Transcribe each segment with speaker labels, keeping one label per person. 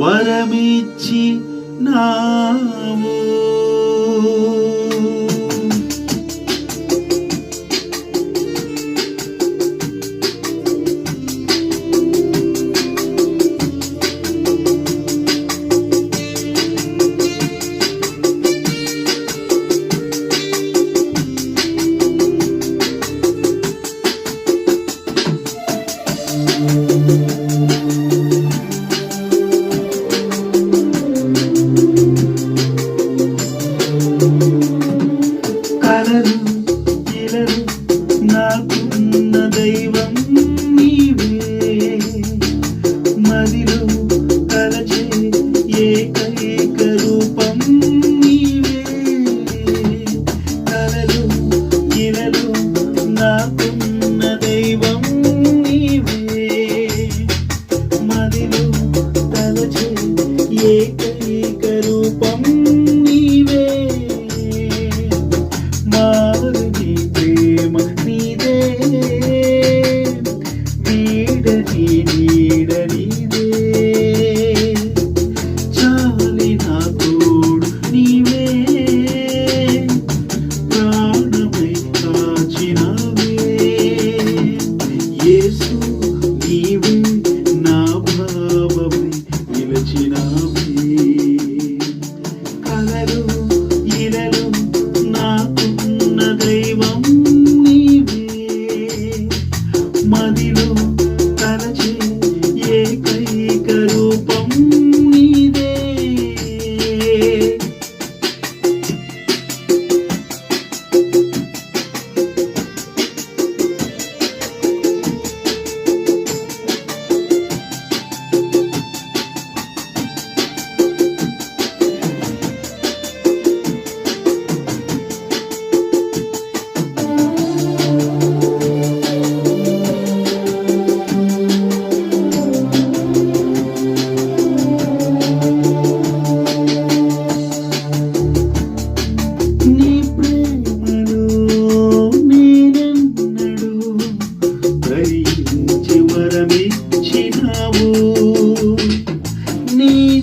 Speaker 1: వరమిచ్చినావు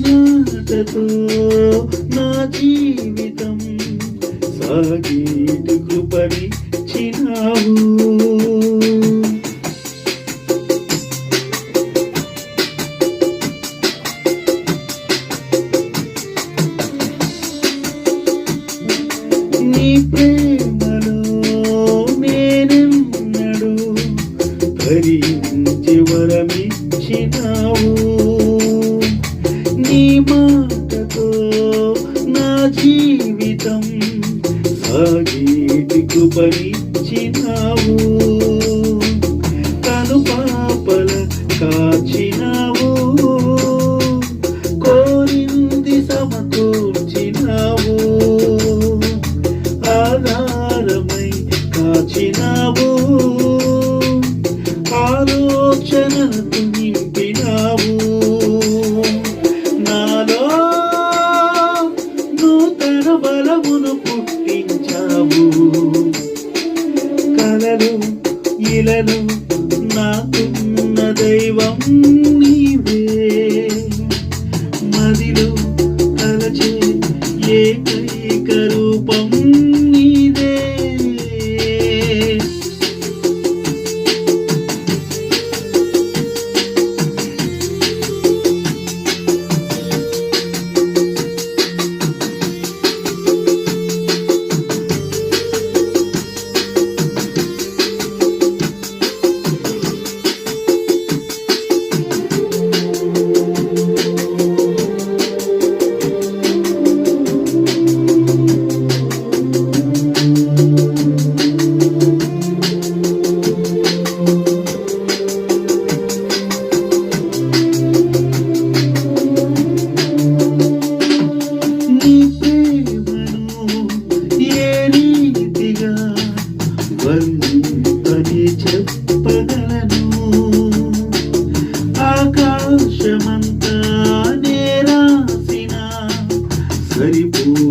Speaker 1: జాటతో నా జీవితం సాగేటి కృపని చినావు నీ ప్రేమలో నేనెన్నడు ధరించి వరమిచ్చినావు. నీ మాటతో నా జీవితం సాగేటి కృపనిచ్చినావు తను పాపల కాచి இலனும் இலனும் நான் தெய்வம் நீவே. Hari Bol.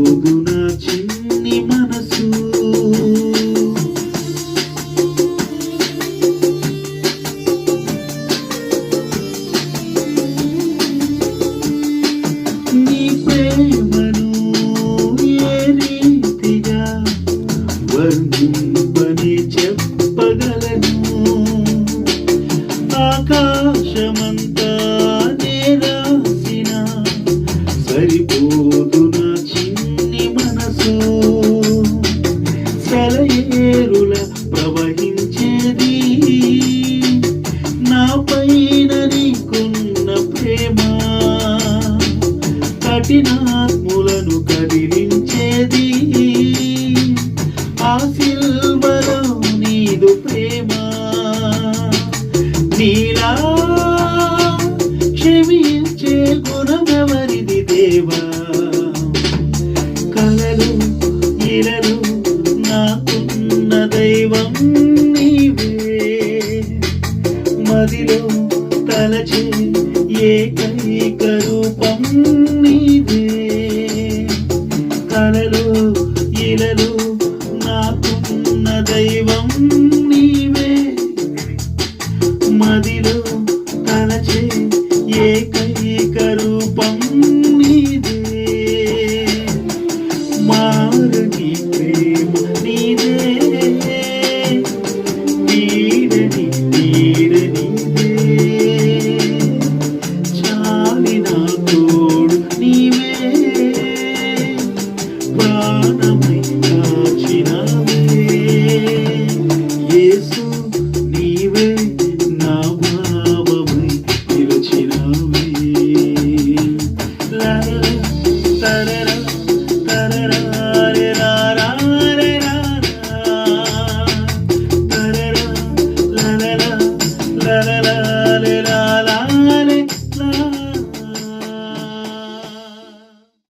Speaker 1: నీనా క్షమించే గుణమెవరిది దేవా? కలలు ఇలలు నాకున్న దైవం నీవే. మదిలో తలచే ఏక